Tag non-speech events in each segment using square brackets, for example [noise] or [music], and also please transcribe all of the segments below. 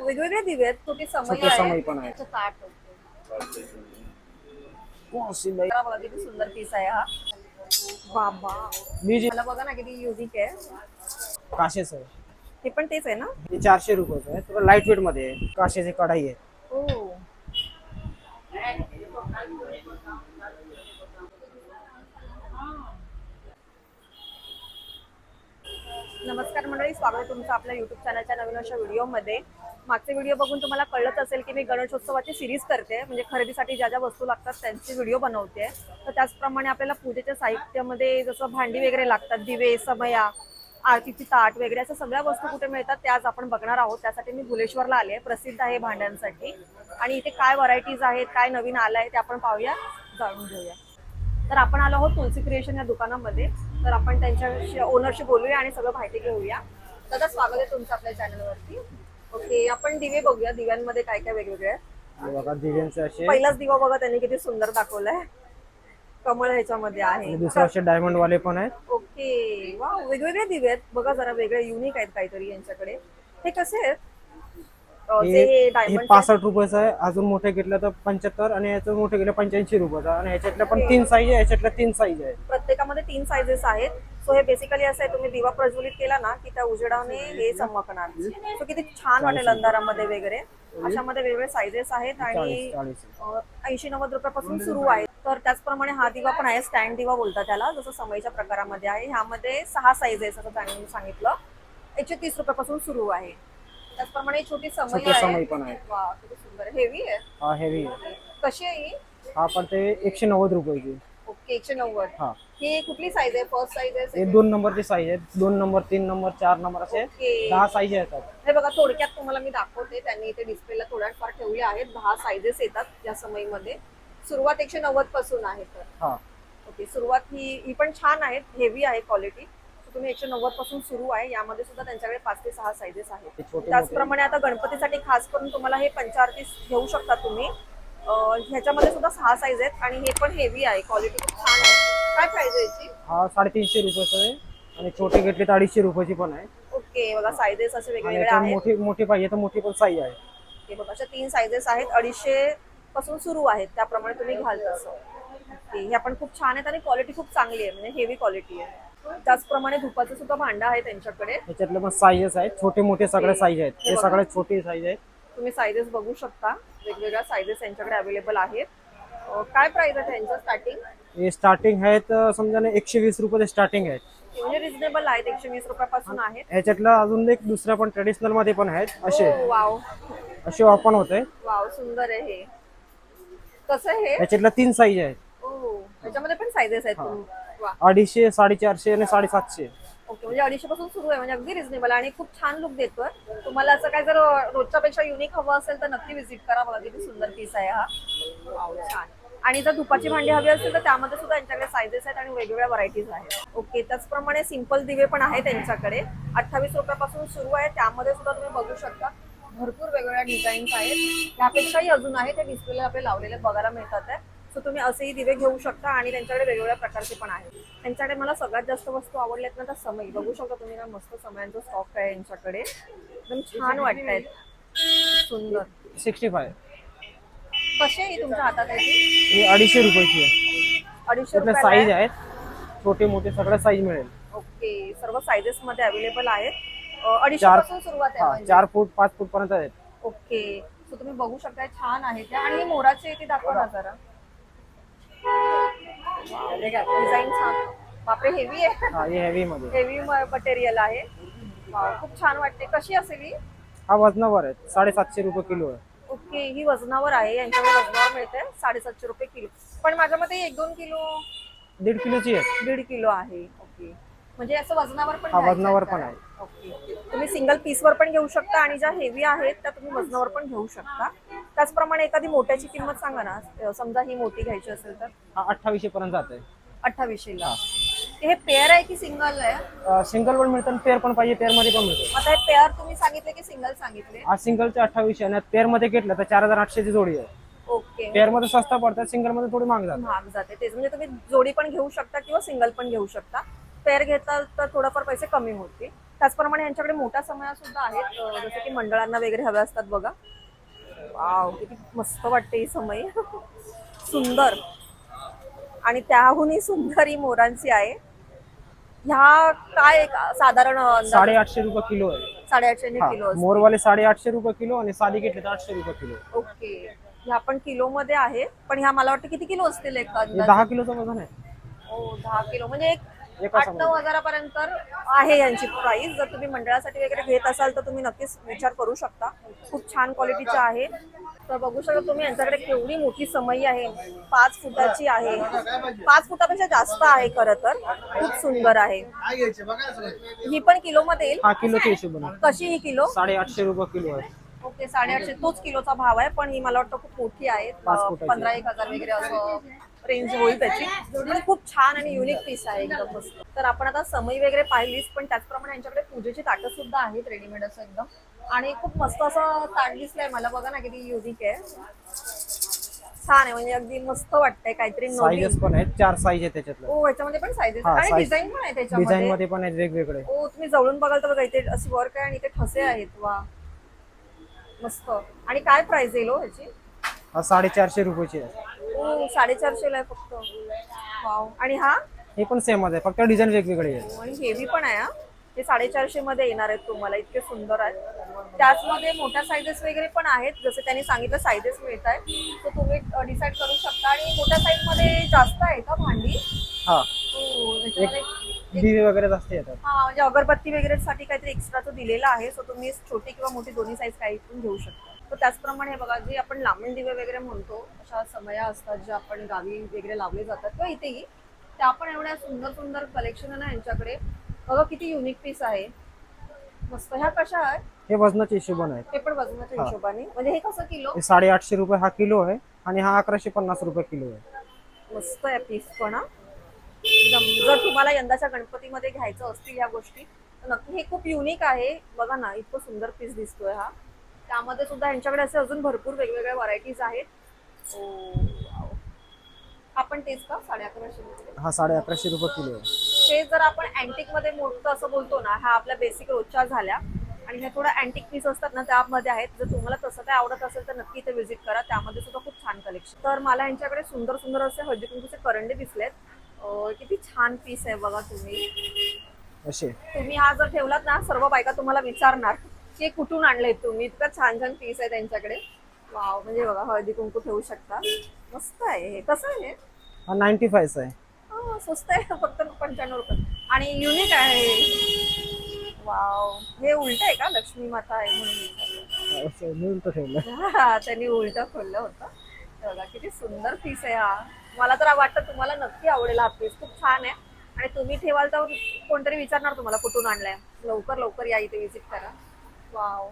वेगवेगळे दिवे आहेत छोटी छोटे आहे समई पण आहे. अच्छा, ताट ओके. कोणसी बाई? जरा बघा किती सुंदर पीस आहे हा. बाबा. बीज मला बघा ना किती युनिक आहे. काशेच आहे. हे पण तेच आहे ना? हे चारशे रुपयाचं आहे. थोडं लाइट वेटमध्ये आहे काशेची कढाई आहे हो. नमस्कार मंडळी स्वागत आहे तुमचं आपल्या युट्यूब चॅनलच्या नवीन अशा व्हिडिओमध्ये मागचे व्हिडिओ बघून तुम्हाला कळलंच असेल की मी गणेशोत्सवाची सिरीज करते. म्हणजे खरेदीसाठी ज्या ज्या वस्तू लागतात त्यांचे व्हिडिओ बनवते. तर त्याचप्रमाणे आपल्याला पूजेच्या साहित्यामध्ये जसं भांडी वगैरे लागतात दिवे समया आरतीची ताट वगैरे अशा सगळ्या वस्तू कुठे मिळतात त्या आज आपण बघणार आहोत. त्यासाठी मी भुलेश्वरला आले प्रसिद्ध आहे भांड्यांसाठी. आणि इथे काय व्हरायटीज आहेत काय नवीन आलं आहे ते आपण पाहूया जाणून घेऊया. तर आपण आलो आहोत तुलसी क्रिएशन या दुकानामध्ये. तर आपण त्यांच्या ओनरशी बोलूया आणि सगळं माहिती घेऊया. दादा स्वागत आहे तुमचं आपल्या चॅनलवरती ओके आपण दिवे बघूया दिव्यांमध्ये काय काय वेगवेगळे हे बघा दिव्यांचे असे पहिलाच दिवा बघा त्यांनी किती सुंदर दाखवलाय. कमळ ह्याच्यामध्ये आणि आहे दुसरे असे डायमंड वाले पण आहेत. ओके वा वेगवेगळे दिवे आहेत. बघा जरा वेगळे युनिक आहेत काहीतरी यांच्याकडे. हे कसे आहेत? अं, हे हे हे डायमंड पासष्ट रुपयाचं आहे. अजून मोठे घेतलं तर पंच्याहत्तर आणि याचं मोठे घेतलं पंच्याऐंशी रुपयाचं. आणि ह्याच्यातल्या पण तीन साईज आहे याच्यातल्या तीन साईज आहे. प्रत्येकामध्ये तीन सायझेस आहेत. सो हे बेसिकली असं आहे तुम्ही दिवा प्रज्वलित केला ना की त्या उजेडाने हे चमकणार सो किती छान वाटेल अंधारामध्ये वगैरे. अशामध्ये वेगवेगळे सायझेस आहेत आणि ऐंशी नव्वद रुपयापासून सुरू आहे. तर त्याचप्रमाणे हा दिवा पण आहे स्टँड दिवा बोलतात त्याला जसं समईच्या प्रकारामध्ये आहे. ह्यामध्ये सहा साईजेस असं त्यांनी सांगितलं. एकशे तीस रुपयापासून सुरू आहे. त्याचप्रमाणे छोटी समई छोटी आहे. समई पण आहे. वा किती सुंदर. हेवी आहे. हेवी कशी आहे ही? हा पडते एकशे नव्वद रुपयाची. ओके एकशे नव्वद. हा. ही कुठली साईज आहे? फर्स्ट साईज हे आहे दोन नंबरची साईज आहेत. दोन नंबर तीन नंबर चार नंबर असे ओके. दहा साईज येतात. हे बघा थोडक्यात तुम्हाला मी दाखवते. त्यांनी इथे डिस्प्लेला थोड्या फार ठेवले आहेत. दहा साईजेस येतात या समईमध्ये. सुरुवात एकशे नव्वदपासून आहे तर. हा. ओके सुरुवात ही ही पण छान आहे हेवी आहे क्वालिटी तुम्ही एकशे नव्वदपासून सुरू आहे. यामध्ये सुद्धा त्यांच्याकडे पाच ते सहा साईजेस ते आहेत. छोटे मोठे त्याचप्रमाणे आता गणपतीसाठी खास करून तुम्हाला हे पंचारतीस घेऊ शकता तुम्ही. ह्याच्यामध्ये सुद्धा सहा साईज आहेत आणि हे पण हेवी आहे. क्वालिटी खूप छान आहे. काय प्राइस आहे याची? हा साडेतीनशे रुपयाचं आहे. आणि छोटे घेतले तर अडीचशे रुपयाची पण आहे. ओके बघा साईजेस असे वेगवेगळे आहेत. मोठी मोठी पाहिजे तर मोठी पण साईज आहे. हे बघा अशा तीन साईजेस आहेत. अडीचशे पासून सुरू आहेत. त्याप्रमाणे तुम्ही घाल तसं. ओके ह्या पण खूप छान आहेत आणि क्वालिटी खूप चांगली आहे. म्हणजे हेवी क्वालिटी आहे. त्याचप्रमाणे धुपाचं सुद्धा भांडं आहे त्यांच्याकडे. याच्यातले पण साईजेस आहेत. छोटे मोठे सगळे साईज आहेत. हे. सगळ्यात छोटे साईज आहेत. तुम्ही साईजेस बघू शकता. वेगवेगळ्या साईजेस त्यांच्याकडे अवेलेबल आहेत. काय प्राइस आहे त्यांचं स्टार्टिंग हे स्टार्टिंग आहेत समजा ना एकशे वीस रुपये स्टार्टिंग आहेत. म्हणजे रिझनेबल आहेत एकशे वीस रुपयापासून आहेत. ह्याच्यातलं अजून एक दुसऱ्या पण ट्रेडिशनलमध्ये पण आहेत असे. Oh, wow. असे ओपन होते. वाव सुंदर आहे हे. कसं हे? ह्याच्यातल्या तीन साईज आहेत. ओ त्याच्यामध्ये पण साईजेस आहेत तुम- वा. अडीचशे साडेचारशे आणि साडेसातशे. ओके म्हणजे अडीचशे पासून सुरू आहे म्हणजे अगदी रिझनेबल आणि खूप छान लुक देतोय. तुम्हाला असं काय जर रोजच्या पेक्षा युनिक हवं असेल तर नक्की व्हिजिट करा. बघा किती सुंदर पीस आहे हा. छान. आणि जर धुपाची भांडी हवी असेल तर त्यामध्ये सुद्धा त्यांच्याकडे सायझेस आहेत आणि वेगवेगळ्या व्हरायटीज आहेत. ओके त्याचप्रमाणे सिंपल दिवे पण आहे त्यांच्याकडे अठ्ठावीस रुपयापासून सुरू आहे. त्यामध्ये सुद्धा तुम्ही बघू शकता भरपूर वेगवेगळ्या डिझाईन्स आहेत. त्यापेक्षाही अजून आहे ते डिस्प्लेला आपले लावलेले बघायला मिळतात आहे. सो तुम्ही असेही दिवे घेऊ शकता आणि त्यांच्याकडे वेगवेगळ्या प्रकारचे पण आहेत. त्यांच्याकडे मला सगळ्यात जास्त वस्तू आवडल्यात ना तर समय. बघू शकता तुम्ही ना मस्त समयांचा स्टॉक आहे यांच्याकडे. एकदम छान वाटतायत सुंदर. सिक्स्टी फाय कशी आहे ही तुमच्या हातात आहे? ही अडीचशे रुपयाची आहे. अडीचशे त्यातल्या रुपयाला साईज आहे. आहेत. छोटे मोठे सगळ्या साईज मिळेल. ओके. सर्व सायझेस मध्ये अवेलेबल आहेत. अं, अडीचशे चार- पासून सुरुवात आहे हा म्हणजे. चार फूट पाच फूट पर्यंत आहेत. ओके. सो तुम्ही बघू शकता छान आहे त्या. आणि ही मोराची ती दाखवा ना जरा. डिझाईन छान. बापरे हेवी आहे. हा हे हेवी मध्ये. हेवी मटेरियल आहे. वाव, खूप छान वाटते. कशी असेल ही? हा वजनावर आहे. साडेसातशे रुपये किलो आहे. ओके ही वजनावर आहे. यांच्याकडे वजनावर मिळते. साडेसातशे रुपये किलो. पण माझ्या मते एक दोन किलो दीड किलोची आहे. दीड किलो आहे. ओके. म्हणजे असं वजनावर पण हा, घ्यायचं वजनावर का? पण आहे. ओके. तुम्ही सिंगल पीसवर पण घेऊ शकता आणि ज्या हेवी आहेत त्या तुम्ही वजनावर पण घेऊ शकता. त्याचप्रमाणे एखादी मोठ्याची किंमत सांगा ना. समजा ही मोठी घ्यायची असेल तर? अठ्ठावीसशे पर्यंत जाते अठ्ठावीसशेला हे पेअर आहे की सिंगल आहे? सिंगल पण मिळतं पेअर पण पाहिजे पेअरमध्ये पण मिळतं. आता हे पेअर तुम्ही सांगितले की सिंगल सांगितले? हा सिंगलचे अठ्ठावीसशे आणि पेअरमध्ये घेतलं तर चार हजार आठशेची जोडी आहे. ओके. पेअरमध्ये स्वस्त पडतात सिंगलमध्ये थोडी महाग जातात. महाग जाते. तेच म्हणजे तुम्ही जोडी पण घेऊ शकता किंवा सिंगल पण घेऊ शकता. पेअर घेता तर थोडंफार पैसे कमी होतील. त्याचप्रमाणे यांच्याकडे मोठ्या समया सुद्धा आहेत जसं की मंडळांना वगैरे हव्या असतात बघा. वाव किती मस्त वाटते ही समय. सुंदर. आणि त्याहूनही सुंदर ही मोरांची आहे. ह्या काय एक साधारण साडेआठशे रुपये किलो आहे. साडेआठशे हा, किलो असतो मोरवाले साडेआठशे रुपये किलो आणि साधी घेतले तर आठशे रुपये किलो. ओके. ह्या पण किलो मध्ये आहे पण ह्या मला वाटतं किती किलो असतील एक हे अंदाज? दहा किलोचं वजन आहे. हो दहा किलो. म्हणजे एका आठ नऊ हजारापर्यंत आहे यांची प्राइस जर तुम्ही मंडळासाठी वगैरे घेत असाल तर तुम्ही नक्कीच विचार करू शकता. खूप छान क्वालिटीच्या आहे. तर बघू शकता तुम्ही यांच्याकडे केवढी मोठी समई आहे. पाच फुटाची आहे. पाच फुटापेक्षा जास्त आहे खरं तर. खूप सुंदर आहे. ही पण किलो मध्ये येईल? हा किलोच्या हिशोबाने कशी ही किलो? साडेआठशे रुपये किलो आहे. ओके साडेआठशे. तोच किलोचा भाव आहे पण ही मला वाटतं खूप मोठी आहे. पाच फुटाची. पंधरा एक हजार वगैरे असं. रेंज होईल त्याची. पण खूप छान आणि युनिक पीस आहे एकदम मस्त. तर आपण आता समई वगैरे पाहिलीच पण त्याचप्रमाणे यांच्याकडे पूजेची ताटं सुद्धा आहेत रेडीमेड असं एकदम. आणि खूप मस्त असं ताट दिसलंय मला. बघा ना किती युनिक आहे. छान आहे. म्हणजे अगदी मस्त वाटतंय काहीतरी साईजेस पण आहेत. चार साईज आहे त्याच्यातलं. हो ह्याच्यामध्ये पण साईजेस हा, आणि size. डिझाईन पण आहे डिझाईन त्याच्यामध्ये मध्ये पण आहेत वेगवेगळे. हो तुम्ही जवळून बघाल तर बघा इथे अशी वर्क आहे आणि इथे ठसे आहेत. वा. मस्त. आणि काय प्राइस येईल हो ह्याची? हा साडेचारशे रुपयाची आहे. हो साडेचारशे ला आहे फक्त. वाव आणि हा? हे पण सेमच आहे फक्त डिझाईन वेगवेगळे आहे. आणि हेवी पण आहे हा? ते साडेचारशे मध्ये येणार आहेत तुम्हाला इतके सुंदर आहेत. त्याचमध्ये मोठ्या साईजेस वगैरे पण आहेत जसे त्यांनी सांगितलं साईजेस मिळत आहेत. तर तुम्ही डिसाईड करू शकता. आणि मोठ्या साईजमध्ये जास्त आहे का भांडी? हा. हो त्याच्यामध्ये दिवे वगैरे जास्त येतात. हा म्हणजे अगरबत्ती वगैरे साठी काहीतरी एक्स्ट्राचं दिलेलं आहे. सो तुम्ही छोटी किंवा मोठी दोन्ही साईज काही पण घेऊ शकता. तर त्याचप्रमाणे हे बघा जे आपण लांबण दिवे वगैरे म्हणतो अशा समया असतात ज्या आपण गावी वगैरे लावले जातात किंवा इथेही त्या पण एवढ्या सुंदर सुंदर कलेक्शन आहे ना यांच्याकडे. बघा किती युनिक पीस आहे. मस्त. ह्या कशा आहे हे वजनाच्या हिशोबाने हे पण वजनाच्या हा. हिशोबाने. म्हणजे हे कसं किलो? हे साडेआठशे रुपये हा किलो आहे आणि हा अकराशे पन्नास रुपये किलो आहे. मस्त आहे पीस पण हा. एकदम जर तुम्हाला यंदाच्या गणपतीमध्ये घ्यायचं असतील ह्या गोष्टी तर नक्की हे खूप युनिक आहे. बघा ना इतकं सुंदर पीस दिसतोय हा. त्यामध्ये सुद्धा यांच्याकडे असे अजून भरपूर वेगवेगळ्या व्हरायटीज आहेत. Oh, wow. हा पण तेच का? साडे अकराशे हा साडे अकराशे रुपये किलो ते जर आपण अँटिकमध्ये मोठं असं बोलतो ना हा आपल्या बेसिक रोजच्या झाल्या. आणि ह्या थोडं अँटिक पीस असतात ना त्यामध्ये आहेत. जर तुम्हाला तसं काय आवडत असेल तर नक्की इथे व्हिजिट करा. त्यामध्ये सुद्धा खूप छान कलेक्शन तर मला यांच्याकडे सुंदर सुंदर असे हळदी कुंकूचे करंडे दिसलेत. किती छान पीस आहे बघा तुम्ही. असे. तुम्ही हा जर ठेवलात ना सर्व बायका तुम्हाला विचारणार. हे कुठून आणले तुम्ही? इतकं छान छान पीस आहे त्यांच्याकडे. वाव म्हणजे बघा हळदी कुंकू ठेवू शकता. मस्त आहे हे. कसं आहे हे? हा नाईन्टी फायचा आहे. हा, स्वस्त आहे. फक्त पंच्याण्णव रुपये. आणि युनिक आहे वाव हे उलट आहे का? लक्ष्मी माता आहे म्हणून विचारलं. असं मी उलटं ठेवलं हा, त्यांनी उलट खोललं होतं. हे बघा किती सुंदर पीस आहे हा. मला तर वाटतं तुम्हाला नक्की आवडेल हा पीस खूप छान आहे. आणि तुम्ही ठेवाल तर कोणतरी विचारणार तुम्हाला कुठून आणलाय. लवकर लवकर या इथे विजिट करा. वाव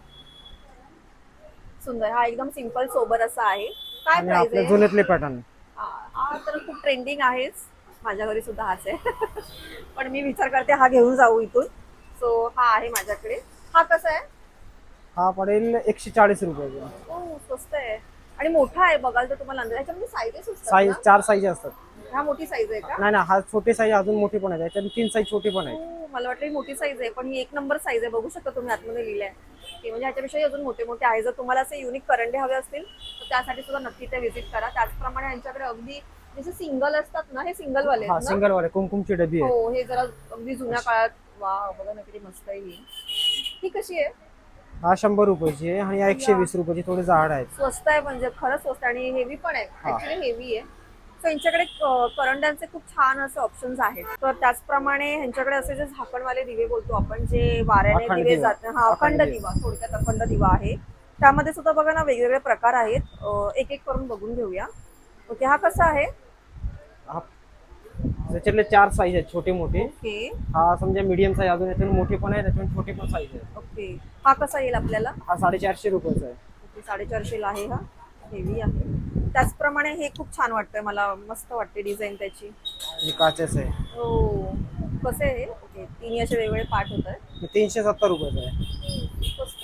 सुंदर. हा एकदम सिंपल सोबर असा आहे. काय आणि प्राइस आपल्या आहे? जुन्यातले पॅटर्न हा हा तर खूप ट्रेंडिंग आहेच. माझ्या घरी सुद्धा हाच आहे. [laughs] पण मी विचार करते हा घेऊन जाऊ इथून. सो हा आहे माझ्याकडे. हा कसा आहे? हा पडेल एकशे चाळीस रुपयाचा हो स्वस्त आहे. आणि मोठा आहे बघाल तर तुम्हाला अंदाज. साईजेस असतात साईज? चार साईज असतात. हा मोठी साईज आहे का? नाही ना हा छोटे साईज अजून मोठे पण त्याच्यात तीन साईज छोटे पण आहेत. हो, मला वाटलं ही मोठी साईज आहे पण ही एक नंबर साईज आहे. बघू शकता तुम्ही आतमध्ये लिहिलंय. की म्हणजे ह्याच्यापेक्षा अजून मोठे मोठे आहे. जर तुम्हाला असे युनिक करंडे हवे असतील तर त्यासाठी सुद्धा नक्की ते व्हिजिट करा. त्याचप्रमाणे यांच्याकडे अगदी जसे सिंगल असतात ना हे सिंगल वाले हा आहेत ना? सिंगल वाले कुमकुमची डबी आहे. हो हे जरा अगदी जुन्या काळात वा बघा ना किती मस्त आहे ही. ही कशी आहे? हा शंभर रुपयाची आहे आणि हा एकशे वीस रुपयाची थोडे झाड आहेत. स्वस्त आहे म्हणजे खरंच स्वस्त आहे आणि हेवी पण आहे. हा. ऍक्च्युली हेवी आहे. यांच्याकडे अं, करंड्यांचे खूप छान असे ऑप्शन्स आहेत. तर त्याचप्रमाणे ह्यांच्याकडे असे जे झाकणवाले दिवे बोलतो आपण जे वाऱ्याने दिवे. जातात हा अखंड दिवा. थोडक्यात अखंड दिवा आहे. त्यामध्ये सुद्धा बघा ना वेगवेगळे प्रकार आहेत. एक एक करून बघून घेऊया. ओके हा कसा आहे? हा त्याच्यातले चार साईज आहेत छोटे मोठे. ओके. हा समजा मीडियम साईज अजून याच्यातून मोठे पण आहे त्याच्यातून छोटे पण साईज आहेत. ओके. हा कसा येईल आपल्याला? हा साडेचारशे रुपयाचा आहे. ओके साडेचारशेला आहे हा. हेवी आहे. त्याचप्रमाणे हे खूप छान वाटतंय मला मस्त वाटते डिझाईन त्याची. काचेच आहे. हो कसे आहे? ओके तिन्ही असे वेगवेगळे पार्ट होत तीनशे सत्तर रुपयाचा आहे.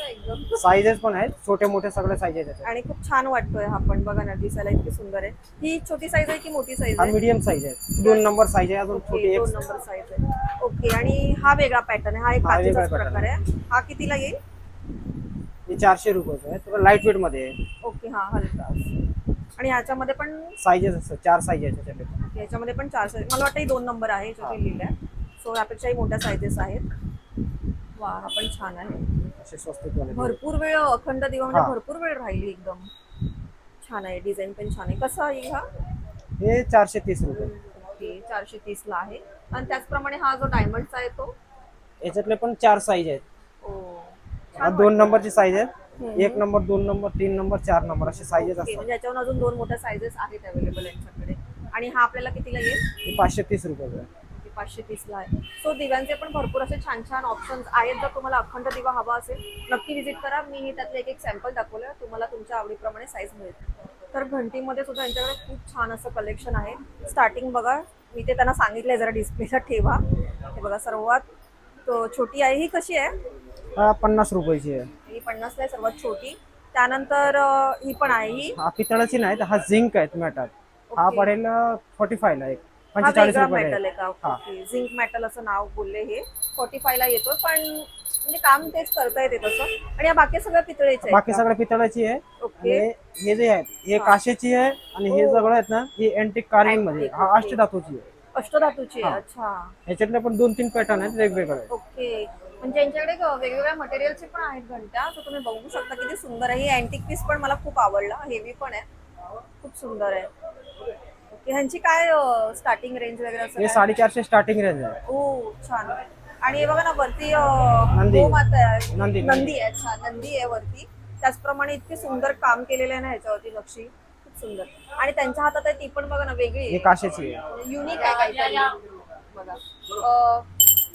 एकदम. साईजेस पण आहेत छोटे मोठे सगळे साईज आहेत आणि खूप छान वाटतोय हा पण बघा ना दिसायला इतकी सुंदर आहे. ही छोटी साईज आहे की मोठी साईज हा आहे? मीडियम साईज आहे. दोन नंबर साईज आहे अजून छोटी ओके एक दोन नंबर साईज आहे. ओके आणि हा वेगळा पॅटर्न आहे. हा एक हा वेगळा काचेचाच pattern प्रकार आहे. हा कितीला येईल? हे चारशे रुपयाचं आहे थोडं लाइट वेटमध्ये आहे. ओके हा हलका. आणि ह्याच्यामध्ये पण साईजेस असतात चार साईज आहेत त्याच्यात याच्यामध्ये पण चार साईज मला वाटतं ही दोन नंबर आहे याच्यात लिहिलं आहे सो यापेक्षाही मोठ्या साईजेस आहेत. वा हा पण छान आहे. असे स्वस्त. भरपूर वेळ अखंड दिवा म्हणजे हा. भरपूर वेळ राहिली एकदम. छान आहे डिझाईन पण छान आहे. कसं आहे हा? हे चारशे तीस रुपये. ओके चारशे तीस ला आहे. आणि त्याचप्रमाणे हा जो डायमंडचा आहे तो? याच्यातले पण चार साईज आहेत. ओ हा दोन नंबरची साईज आहेत. हम्म. एक नंबर दोन नंबर तीन नंबर चार नंबर असे साईजेस असतात. म्हणजे याच्यावर अजून दोन मोठ्या साईजेस आहेत अवेलेबल यांच्याकडे आणि हा आपल्याला कितीला येईल? पाचशे तीस रुपयाचं आहे. ते पाचशे तीसला आहे. सो दिव्यांचे पण भरपूर असे छान छान ऑप्शन्स आहेत. जर तुम्हाला अखंड दिवा हवा असेल नक्की विजिट करा. मी हे त्यातले एक एक सॅम्पल दाखवलं. तुम्हाला तुमच्या आवडीप्रमाणे साईज मिळेल. तर घंटीमध्ये सुद्धा यांच्याकडे खूप छान असं कलेक्शन आहे. स्टार्टिंग बघा मी ते त्यांना सांगितलंय जरा डिस्प्लेला ठेवा. हे बघा सर्वात तो छोटी आहे ही कशी आहे? हा पन्नास रुपयाची आहे. ही पन्नासला आहे सर्वात छोटी. त्यानंतर अं, ही पण आहे ही. हा पितळाची नाही तर हा झिंक आहेत मॅटात हा ओके. पडेल फोर्टी फाय ला एक. हा पंचेचाळीस वेगळा रुपये मेटल आहे. हा. झिंक मेटल असं नाव बोलले हे. फोर्टी ला येतो पण म्हणजे काम तेच करता येते तसं. आणि या बाकी सगळ्या पितळेचे बाकी सगळं पितळाची आहे. ओके. आणि हे जे आहेत हे काशेची आहे आणि हे हो. सगळं आहेत ना ही अँटिक कार्विंगमध्ये. हा. अष्टधातूची आहे. अष्टधातूची आहे. हा. अच्छा. ह्याच्यातले पण दोन तीन पॅटर्न आहेत वेगवेगळे ओके. म्हणजे यांच्याकडे ग- वेगवेगळ्या मटेरियलचे पण आहेत घंट्या तर तुम्ही बघू शकता किती सुंदर आहे. ही अँटिक पीस पण मला खूप आवडला. हेवी पण आहे. खूप सुंदर आहे. ओके ह्यांची काय स्टार्टिंग रेंज वगैरे असं हे काय? साडेचारशे स्टार्टिंग रेंज आहे. ओ छान. आणि हे बघा ना वरती अं, नंदी. गोमाता आहे. नंदी, नंदी आहे. अच्छा नंदी आहे वरती. त्याचप्रमाणे इतके सुंदर काम केलेलं आहे ना ह्याच्यावरती नक्षी सुंदर. आणि त्यांच्या हातात आहे ती पण बघा ना वेगळी. काशेची आहे. युनिक आहे काहीतरी. बघा. अं,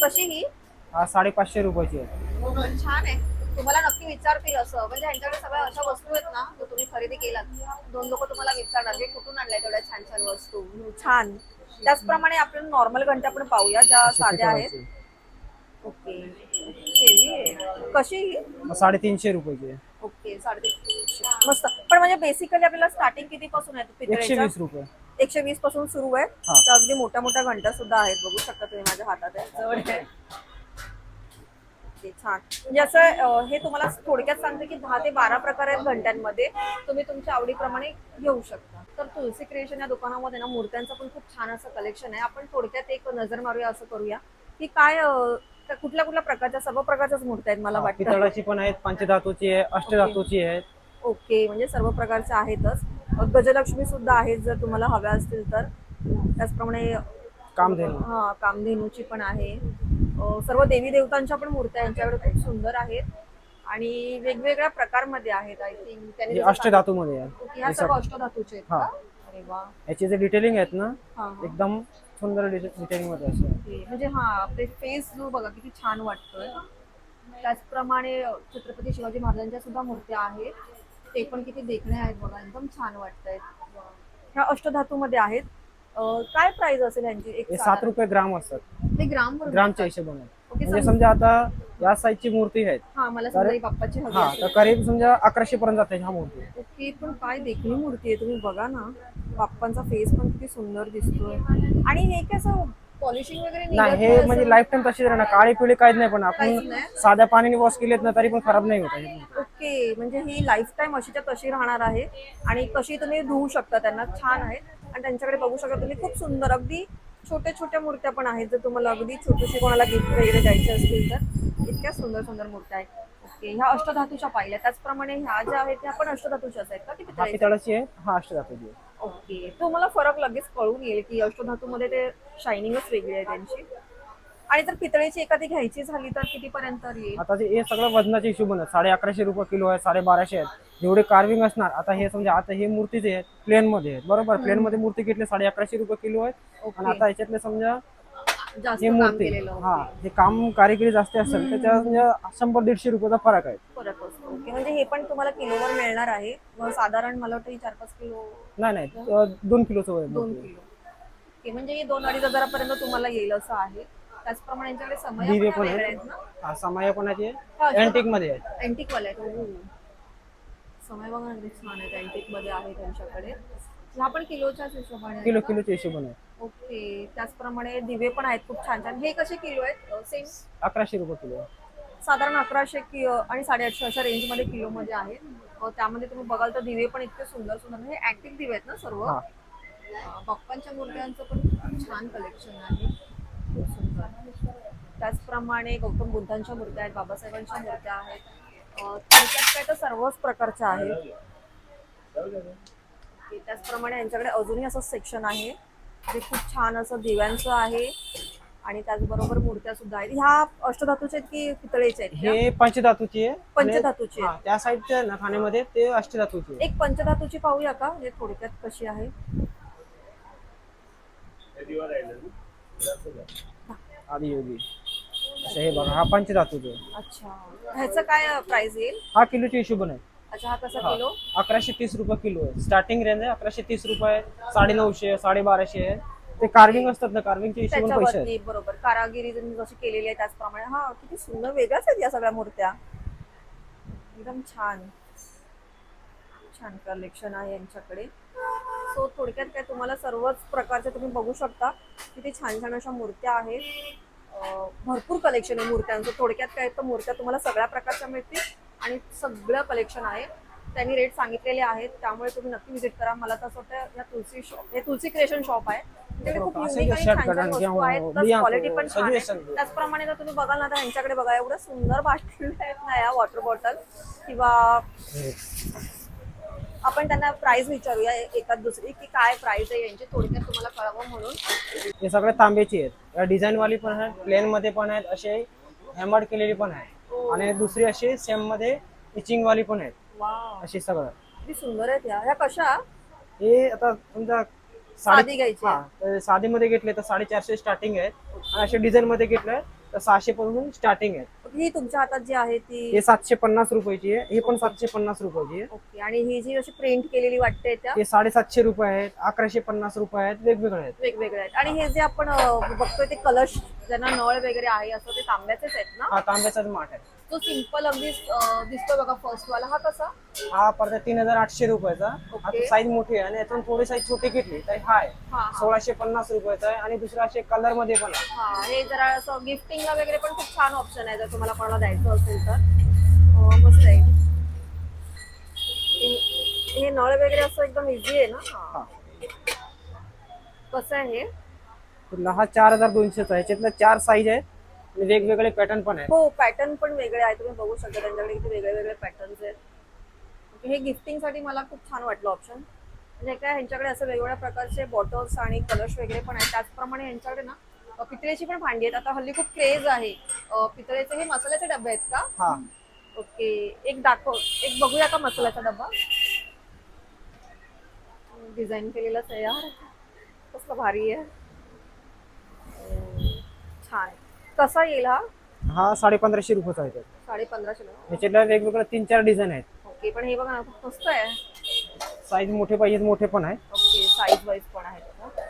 कशी ही? हा साडेपाचशे रुपयाची आहे. छान आहे. तुम्हाला नक्की विचारतील असं. म्हणजे ह्यांच्याकडे सगळ्या अशा वस्तू आहेत ना जो तुम्ही खरेदी केलात. दोन लोक तुम्हाला विचारणार हे कुठून आणल्या तेवढ्या छान छान वस्तू? छान. त्याचप्रमाणे आपण नॉर्मल घंट्या पण पाहूया ज्या साध्या आहेत. ओके. कशी ही? साडेतीनशे रुपयाची आहे. ओके साडेतीन मस्त. पण म्हणजे बेसिकली आपल्याला स्टार्टिंग किती पासून आहे एकशे पितळेच्या वीस रुपये. एकशे वीसपासून सुरू आहे? हा. तर अगदी मोठ्या मोठ्या घंटा सुद्धा आहेत बघू शकता तुम्ही माझ्या हातात आहे. जवळ आहे. ओके, छान. म्हणजे असं अं, हे तुम्हाला थोडक्यात सांगते की दहा ते बारा प्रकार आहेत घंट्यांमध्ये. तुम्ही तुमच्या आवडीप्रमाणे घेऊ शकता. तर तुलसी क्रिएशन या दुकानामध्ये ना मूर्त्यांचं पण खूप छान असं कलेक्शन आहे. आपण थोडक्यात एक नजर मारूया असं करूया. की काय अं, कुठल्या कुठल्या प्रकारच्या सर्व प्रकारच्याच मूर्त्या आहेत मला वाटतं. पितळाची पण आहेत पंचधातूची आहे अष्टधातूची आहे ओके म्हणजे सर्व प्रकारचे आहेतच. गजलक्ष्मी सुद्धा आहेत जर तुम्हाला हव्या असतील तर. त्याचप्रमाणे कामधेनू. हा कामधेनूची पण आहे. सर्व देवी देवतांच्या पण मूर्त्या यांच्याकडे खूप सुंदर आहेत. आणि वेगवेगळ्या प्रकारमध्ये आहेत आय थिंक त्यांनी अष्टधातू मध्ये ह्या सर्व. अष्टधातूचे आहेत. का? अरे वा. याचे जे डिटेलिंग आहेत ना. एकदम सुंदर डिटेलिंगमध्ये असं ओके. म्हणजे हा आपले फेस जो बघा किती छान वाटतोय. त्याचप्रमाणे छत्रपती शिवाजी महाराजांच्या सुद्धा मूर्त्या आहेत. ते पण किती देखणे आहेत बघा एकदम छान वाटतायत ह्या अष्टधातूमध्ये आहेत. अं, काय प्राइस असेल यांची एक हे सात साधारण? रुपये ग्राम असतात. ते ग्राम ग्रामच्या हिशोबाने. म्हणजे सम- समजा आता या साईजची मूर्ती आहेत. हा मला समजा ही बाप्पाची हवी हा असेल. तर करीब समजा अकराशे पर्यंत जाते ह्या मूर्ती. ओके पण काय देखणी मूर्ती आहे तुम्ही बघा ना. बाप्पांचा फेस पण किती सुंदर दिसतोय. आणि हे कसं पॉलिशिंग वगैरे नाही हे असं? म्हणजे लाईफ टाइम तशीच राहणार. काळी पिळी काहीच नाही पण आपण नाही? साध्या पाण्याने वॉश केलेत ना तरी पण खराब नाही होत आहे. ओके म्हणजे ही लाईफ टाईम अशीच्या तशी राहणार आहे. आणि कशी तुम्ही धुवू शकता त्यांना छान आहे. आणि त्यांच्याकडे बघू शकता तुम्ही खूप सुंदर. अगदी छोट्या छोट्या मूर्त्या पण आहेत. जर तुम्हाला अगदी छोटीशी कोणाला गिफ्ट वगैरे द्यायची असतील तर इतक्या सुंदर सुंदर मूर्त्या आहेत. ओके ह्या अष्टधातूच्या पाहिल्या त्याचप्रमाणे ह्या ज्या आहेत त्या पण अष्टधातूच्याच आहेत का? की हा पितळेच्या? पितळाची आहे हा अष्टधातूची आहे. ओके तुम्हाला फरक लगेच कळून येईल की अष्टधातूमध्ये ते शायनिंगच वेगळी आहे त्यांची. आणि जर पितळेची एखादी घ्यायची झाली तर कितीपर्यंत येईल? आता जे हे सगळं वजनाच्या हिशोबाने साडे अकराशे रुपये किलो आहे साडे बाराशे आहेत. जेवढे कार्विंग असणार आता हे समजा आता हे मूर्ती जे आहेत प्लेन मध्ये आहेत. बरोबर? प्लेन मध्ये मूर्ती घेतली साडे अकराशे रुपये किलो आहेत. आणि आता याच्यातले समजा जास्त हे काम मूर्ती केलेलं हा. जे काम कारिगिरी जास्त असेल त्याच्या म्हणजे शंभर दीडशे रुपयाचा फरक आहे. फरक असतो ओके. म्हणजे हे पण तुम्हाला किलोवर मिळणार आहे. मग साधारण मला वाटतं ही चार पाच किलो नाही नाही. अं, दोन किलोचं दोन मूर्ती आहे. किलो. ओके म्हणजे हे दोन अडीच हजारापर्यंत तुम्हाला येईल असं आहे. त्याचप्रमाणे यांच्याकडे समय दिवे पण पण वेगळे आहेत आहेत ना. हा समय पण आहे. हा, अँटिकमध्ये आहे अँटिक वाले आहेत हो. समय बघा किती छान आहेत. अँटिकमध्ये आहे त्यांच्याकडे. ह्या पण किलोच्याच हिशोबाने आहेत किलो का? किलोचे हिशोबाने आहे ओके. त्याचप्रमाणे दिवे पण आहेत खूप छान छान. हे कसे किलो आहेत? सेम अकराशे रुपये किलो आहे. साधारण अकराशे कि आणि साडेआठशे अशा रेंजमध्ये किलोमध्ये आहेत. अ, त्यामध्ये तुम्ही बघाल तर दिवे पण इतके सुंदर सुंदर. हे अँटिक दिवे आहेत ना सर्व? हा. अ, बाप्पांच्या मूर्त्यांचं पण खूप छान कलेक्शन आहे. खूप सुंदर त्याचप्रमाणे गौतम बुद्धांच्या मूर्त्या आहेत बाबासाहेबांच्या मूर्त्या आहेत. थोडक्यात काय तर सर्वच प्रकारच्या आहेत. त्याचप्रमाणे यांच्याकडे अजूनही असं सेक्शन आहे. जे खूप छान असं दिव्यांचं आहे आणि त्याचबरोबर मूर्त्या सुद्धा आहेत. ह्या अष्टधातूचे आहेत की पितळेचे आहेत? हे पंचधातूची आहे. आणि- पंचधातूचे आहेत. हा, त्या साईडच्या ना खाण्यामध्ये ते अष्टधातूची आहे. एक पंचधातूची पाहूया का? म्हणजे थोडक्यात कशी आहे? आदियोगी असं हे बघा हा पंचधातूचे आहे. अच्छा. ह्याचं काय प्राइस येईल? हा किलोच्या हिशोबाने आहे. अच्छा हा कसा हा. किलो? अकराशे तीस रुपये किलो आहे. स्टार्टिंग रेंज आहे अकराशे तीस रुपये साडे नऊशे साडे बाराशे आहे. ते कार्विंग असतात ना कार्विंगच्या हिशोबाने पैसे आहेत. त्याच्यावरती बरोबर. कारागिरी जशी केलेली आहे त्याचप्रमाणे. हा किती सुंदर वेगळ्याच आहेत या सगळ्या मूर्त्या. एकदम छान. छान कलेक्शन आहे यांच्याकडे. सो थोडक्यात काय तुम्हाला सर्वच प्रकारचे तुम्ही बघू शकता. किती छान छान अशा मूर्त्या आहेत. भरपूर कलेक्शन आहे मूर्त्यांचं. थोडक्यात काय तर मूर्त्या तुम्हाला सगळ्या प्रकारच्या मिळतील आणि सगळं कलेक्शन आहे. त्यांनी रेट सांगितलेले आहेत. त्यामुळे तुम्ही नक्की विजिट करा. मला तसं वाटतं या तुलसी शॉप हे तुलसी क्रिएशन शॉप आहे. त्याच्याकडे खूप युनिक आणि छान छान वस्तू किंवा आहेत. प्लस क्वालिटी पण छान आहे. सजेशन त्याचप्रमाणे जर तुम्ही बघाल ना तर यांच्याकडे बघा एवढं सुंदर बाटल्या [laughs] आहेत ना या वॉटर बॉटल किंवा आपण त्यांना प्राइस विचारूया एकात दुसरी की काय प्राइस आहे यांची थोडक्यात तुम्हाला कळावं म्हणून. हे सगळे तांब्याची आहेत. या डिझाईन वाली पण आहेत प्लेन मध्ये पण आहेत असे हॅमर्ड केलेली पण आहे आणि दुसरी अशी सेममध्ये इचिंग वाली पण आहेत. अशी सगळं. किती सुंदर आहेत या. ह्या कशा? हे आता समजा साधी घ्यायची हा साधी मध्ये घेतले तर साडेचारशे स्टार्टिंग आहेत. आणि असे डिझाइनमध्ये घेतले तर सहाशे पासून स्टार्टिंग आहेत. ही तुमच्या हातात जी आहे ती हे सातशे पन्नास रुपयाची आहे. हे पण सातशे पन्नास रुपयाची आहे. ओके आणि ही जी अशी प्रिंट केलेली वाटते त्या? हे साडेसातशे रुपये आहेत अकराशे पन्नास रुपये आहेत वेगवेगळे आहेत. वेगवेगळ्या आहेत. आणि हे जे आपण अं, बघतोय ते कलश ज्यांना नळ वगैरे आहे असं ते तांब्याचेच आहेत ना? हा तांब्याचाच माठ आहे तो सिंपल अगदी अं, दिसतोय बघा फर्स्ट वाला. हा कसा? हा पडदा तीन हजार आठशे रुपयाचा. आता साईज मोठी आहे आणि यातून थोडी साईज छोटी घेतली तर हा आहे हा हा. सोळाशे पन्नास रुपयाचा आहे आणि दुसरा असे कलरमध्ये पण आहे. हा हे जरा असं गिफ्टिंगला वगैरे पण खूप छान ऑप्शन आहे जर तुम्हाला कोणाला द्यायचं असेल तर. अं, मस्त आहे. हे- हे नळ वगैरे असं एकदम इझी आहे ना? हा. हा. कसं आहे हे? हा चार हजार दोनशेचा आहे. याच्यातलं चार साईज आहेत. आणि वेगवेगळे पॅटर्न पण आहेत. हो पॅटर्न पण वेगळे आहे तुम्ही बघू शकता त्यांच्याकडे किती वेगळे वेगळे पॅटर्न्स आहेत हे गिफ्टिंगसाठी मला खूप छान वाटलं ऑप्शन म्हणजे काय ह्यांच्याकडे असं वेगवेगळ्या प्रकारचे बॉटल्स आणि कलश वगैरे पण आहेत. त्याचप्रमाणे यांच्याकडे ना पितळेची पण भांडी आहेत. आता हल्ली खूप क्रेज आहे. पितळेचे हे मसाल्याचे डबे आहेत का? हा. ओके एक दाखव. एक बघूया का मसाल्याचा डबा. डिझाईन केलेलाच आहे यार कसलं भारी आहे. छान. कसा येईल हा? हा साडे पंधराशे रुपयाचा आहे. साडे पंधराशे याच्यातल्या वेगवेगळे तीन चार डिझाईन आहेत. ओके पण हे बघा ना खूप मस्त आहे. साईज मोठे पाहिजे मोठे पण आहे. ओके साईज वाईज पण आहे त्याचा.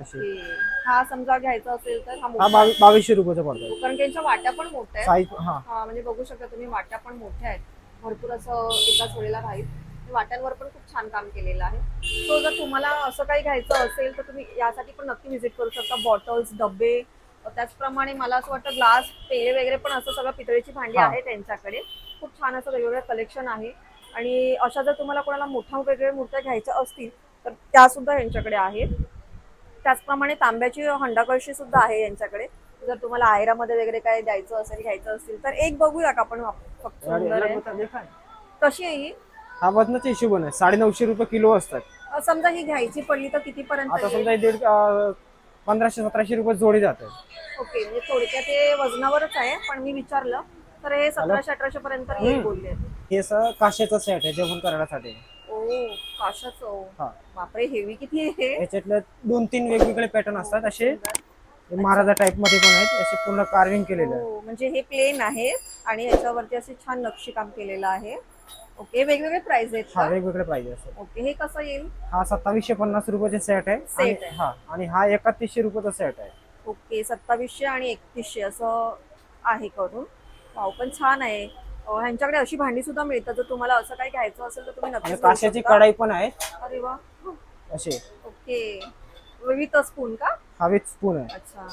असे ओके. हा समजा घ्यायचा असेल तर हा हा मोठा बावीसशे रुपयाचा पडतो. कारण की यांच्या वाट्या पण मोठ्या आहेत. साईज हा. हा म्हणजे बघू शकता तुम्ही वाट्या पण मोठ्या आहेत. भरपूर असं एकाच वेळेला राहील. वाट्यांवर पण खूप छान काम केलेलं आहे. सो जर तुम्हाला असं काही घ्यायचं असेल तर तुम्ही यासाठी पण नक्की व्हिजिट करू शकता. बॉटल्स डबे त्याचप्रमाणे मला असं वाटतं ग्लास पेले वगैरे पण असं सगळं पितळेची भांडी. आहे त्यांच्याकडे. खूप छान असं वेगवेगळं कलेक्शन आहे. आणि अशा जर तुम्हाला कोणाला मोठ्या वेगवेगळ्या मूर्त्या घ्यायच्या असतील तर त्या सुद्धा यांच्याकडे आहेत. त्याचप्रमाणे तांब्याची हंडा कळशी सुद्धा आहे यांच्याकडे. जर तुम्हाला आयरामध्ये वगैरे काय द्यायचं असेल घ्यायचं असेल तर एक बघूया का आपण फक्त कशी आहे ही? हा वजनाच्या हिशोबाने आहे साडे नऊशे रुपये किलो असतात. समजा ही घ्यायची पडली तर कितीपर्यंत आता येईल? समजा पंधराशे सतराशे रुपये जोडी जाते. ओके म्हणजे थोडक्यात ते वजनावरच आहे पण मी विचारलं तर हे सतराशे अठराशे पर्यंत येईल. बोलले. हे सर काशेचं सेट आहे जेवण करण्यासाठी. ओ काशाचं हा. बापरे हेवी किती आहे याच्यातले दोन तीन वेगवेगळे पॅटर्न असतात असे हे महाराजा टाईपमध्ये पण आहेत असे पूर्ण कार्विंग केलेलं आहे हो म्हणजे हे प्लेन आहे आणि याच्यावरती असे छान नक्षीकाम केलेलं आहे. ओके वेगवेगळे प्राइस आहेत हा का? वेगवेगळे पाहिजे असं ओके हे कसं येईल? हा सत्तावीसशे पन्नास रुपयाचे सेट आहे. आणि Set आहे. हा आणि हा एकातीसशे रुपयाचा सेट आहे. ओके सत्तावीसशे आणि एकतीसशे असं आहे करून. वाव पण छान आहे. अं, ह्यांच्याकडे अशी भांडी सुद्धा मिळतात. जर तुम्हाला असं काही घ्यायचं असेल तर तुम्ही आणि घेऊ काशाची. कढाई पण आहे. अरे वा. असे ओके. विविध स्पून का? हवेत स्पून आहे. अच्छा.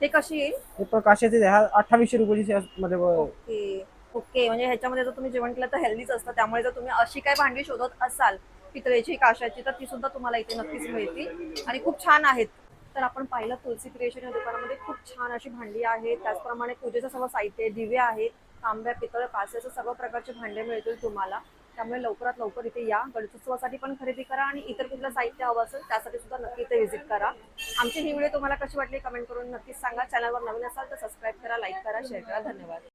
ते कशी येईल? हे पण काशाचे. हा अठ्ठावीसशे रुपयाची मध्ये ब- ओके. ओके म्हणजे ह्याच्यामध्ये जर तुम्ही जेवण केलं तर हेल्दीच असतं. त्यामुळे जर तुम्ही अशी काय भांडी शोधत असाल पितळेची काशाची तर ती सुद्धा तुम्हाला इथे नक्कीच मिळतील. आणि खूप छान आहेत. तर आपण पाहिलं तुलसी क्रिएशन या दुकानामध्ये खूप छान अशी भांडी आहे त्याचप्रमाणे पूजेचं सर्व साहित्य आहे, दिवे आहेत तांब्या पितळ कासेचं सर्व प्रकारचे भांडे मिळतील तुम्हाला. त्यामुळे लवकरात लवकर इथे या. गणेशोत्सवासाठी पण खरेदी करा आणि इतर कुठलं साहित्य हवं असेल त्यासाठी सुद्धा नक्की इथे व्हिजिट करा. आमची ही व्हिडिओ तुम्हाला कशी वाटली कमेंट करून नक्कीच सांगा. चॅनलवर नवीन असाल तर सबस्क्राईब करा लाईक करा शेअर करा. धन्यवाद.